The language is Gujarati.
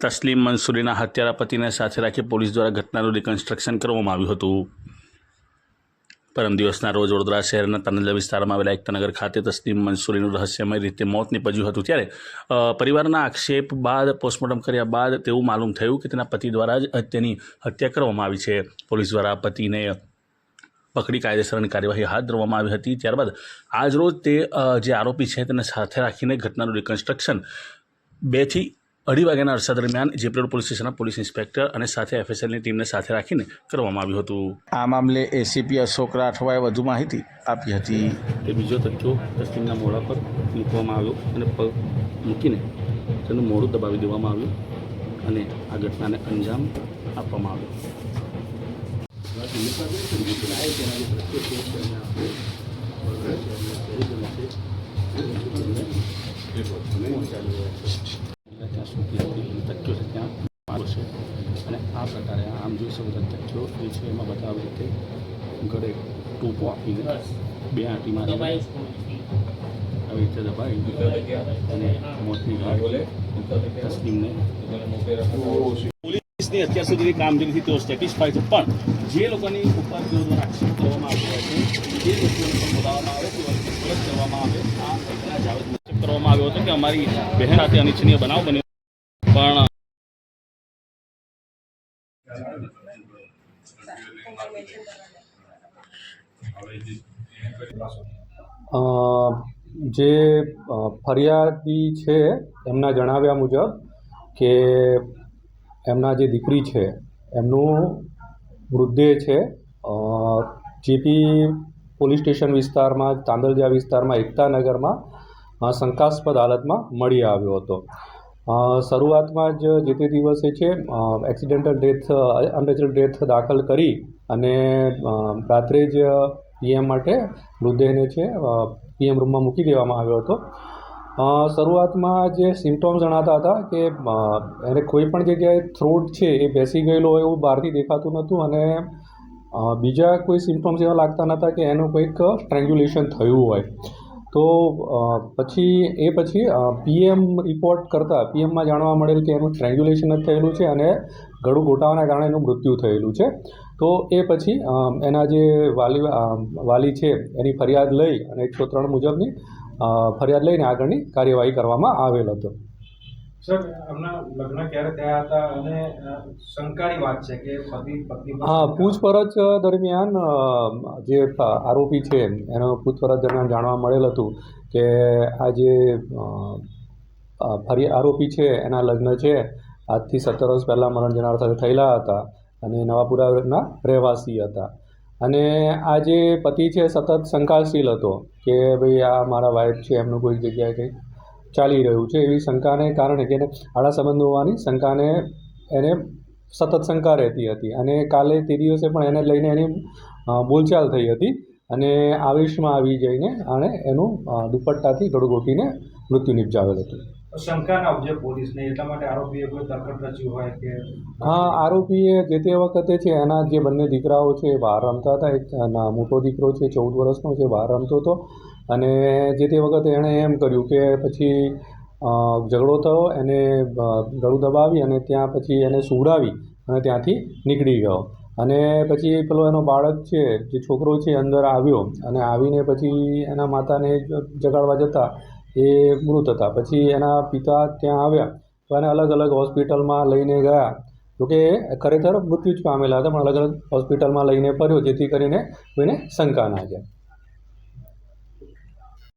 તસ્લીમ મંસૂરીના હત્યારા પતિને સાથે રાખી પોલીસ દ્વારા ઘટનાનું રિકન્સ્ટ્રક્શન કરવામાં આવ્યું હતું. પરમ દિવસના રોજ વડોદરા શહેરના તનજા વિસ્તારમાં આવેલા એકતાનગર ખાતે તસ્લીમ મંસૂરીનું રહસ્યમય રીતે મોત નીપજ્યું હતું. ત્યારે પરિવારના આક્ષેપ બાદ, પોસ્ટમોર્ટમ કર્યા બાદ તેવું માલુમ થયું કે તેના પતિ દ્વારા જ તેની હત્યા કરવામાં આવી છે. પોલીસ દ્વારા પતિને પકડી કાયદેસરની કાર્યવાહી હાથ ધરવામાં આવી હતી. ત્યારબાદ આજરોજ તે જે આરોપી છે તેને સાથે રાખીને ઘટનાનું રિકન્સ્ટ્રક્શન બેથી અઢી વાગ્યાના અરસા દરમિયાન જેપલોડ પોલીસ સ્ટેશનના પોલીસ ઇન્સ્પેક્ટર અને સાથે એફએસએલની ટીમને સાથે રાખીને કરવામાં આવ્યું હતું. આ મામલે એસીપી અશોક રાઠવાએ વધુ માહિતી આપી હતી. તે બીજો તથ્યો તસ્લીમના મોઢા પર મૂકવામાં આવ્યો અને પગ મૂકીને તેનું મોઢું દબાવી દેવામાં આવ્યું અને આ ઘટનાને અંજામ આપવામાં આવ્યો ત્યાં સુધી તથ્યો છે ત્યાં આવશે અને આ પ્રકારે આમ જોઈ શકો છો તથ્યો એ છે એમાં બતાવે રીતે ગળે ટૂંપો આપીને બે આંટી મારી આવી. રીતે દબાવી અને મોતની ઘાટ તસ્લીમને પોલીસની અત્યાર સુધીની કામગીરીથી તેઓ સેટિસ્ફાય છે. પણ જે લોકોની ઉપર તેઓ દ્વારા આક્ષેપ કરવામાં આવ્યો છે જે લોકોને પણ બોલાવવામાં આવે તે કરવામાં આવે આ જાવેદ કરવામાં આવ્યો હતો કે અમારી બહેન સાથે અનિચ્છનીય બનાવ બન્યો જે ફરિયાદી છે, એમના જણાવ્યા મુજબ કે એમના જે દીકરી છે, એમનું મૃતદેહ છે જેપી પોલીસ સ્ટેશન વિસ્તારમાં, તાંદલજા વિસ્તારમાં એકતાનગરમાં શંકાસ્પદ હાલતમાં મળી આવ્યો હતો. શરૂઆતમાં જ જે તે દિવસે છે એક્સિડેન્ટલ ડેથ અનનેચરલ ડેથ દાખલ કરી અને રાત્રે જ પીએમ માટે મૃતદેહને છે પીએમ રૂમમાં મૂકી દેવામાં આવ્યો હતો. શરૂઆતમાં જે સિમ્ટોમ્સ જણાતા હતા કે એને કોઈ પણ જગ્યાએ થ્રોટ છે એ બેસી ગયેલો હોય એવું બહારથી દેખાતું નહોતું અને બીજા કોઈ સિમ્ટોમ્સ એવા લાગતા નહોતા કે એનું કંઈક સ્ટ્રેંગ્યુલેશન થયું હોય. તો પછી, એ પછી પીએમ રિપોર્ટ કરતાં, પીએમમાં જાણવા મળેલ કે એનું ટ્રેન્ગ્યુલેશન જ થયેલું છે અને ગળું ઘોટાવાના કારણે એનું મૃત્યુ થયેલું છે. તો એ પછી એના જે વાલી વાલી છે, એની ફરિયાદ લઈ અને એકસો ત્રણ મુજબની ફરિયાદ લઈને આગળની કાર્યવાહી કરવામાં આવેલ હતો. સર હમણાં લગ્ન ક્યારે થયા હતા અને શંકાની વાત છે કે પતિ પત્ની હા પૂછપરછ દરમિયાન જે આરોપી છે એનો પૂછપરછ દરમિયાન જાણવા મળેલ હતું કે આ જે ફરી આરોપી છે એના લગ્ન છે આજથી સત્તર વર્ષ પહેલાં મરણ જનાર સાથે થયેલા હતા અને નવાપુરાના રહેવાસી હતા. અને આ જે પતિ છે સતત શંકાશીલ હતો કે ભાઈ આ મારા વાઈફ છે એમનું કોઈ જગ્યાએ કંઈક ચાલી રહ્યું છે એવી શંકાને કારણે કે એને આડા સંબંધ હોવાની શંકાને એને સતત શંકા રહેતી હતી અને કાલે તે દિવસે પણ એને લઈને એની બોલચાલ થઈ હતી અને આવેશમાં આવી જઈને આણે એનું દુપટ્ટાથી ગળું મૃત્યુ નિપજાવેલ હતું. શંકા ના ઉપજે પોલીસને એટલા માટે આરોપીએ કોઈ તરકટ રચ્યું હોય કે? આ આરોપીએ જે તે વખતે છે એના જે બંને દીકરાઓ છે બહાર રમતા હતા. એક મોટો દીકરો છે ચૌદ વર્ષનો છે બહાર રમતો હતો. અને જે તે વખતે એણે એમ કર્યું કે પછી ઝઘડો થયો, એને ગળું દબાવી અને ત્યાં પછી એને સુવડાવી અને ત્યાંથી નીકળી ગયો. અને પછી પેલો એનો બાળક છે, જે છોકરો છે, અંદર આવ્યો અને આવીને પછી એના માતાને જગાડવા જતા એ મૃત હતા. પછી એના પિતા ત્યાં આવ્યા તો એને અલગ અલગ હોસ્પિટલમાં લઈને ગયા. જોકે ખરેખર મૃત્યુ જ પામેલા હતા, પણ અલગ અલગ હોસ્પિટલમાં લઈને ફર્યો, જેથી કરીને કોઈને શંકા ના જાય.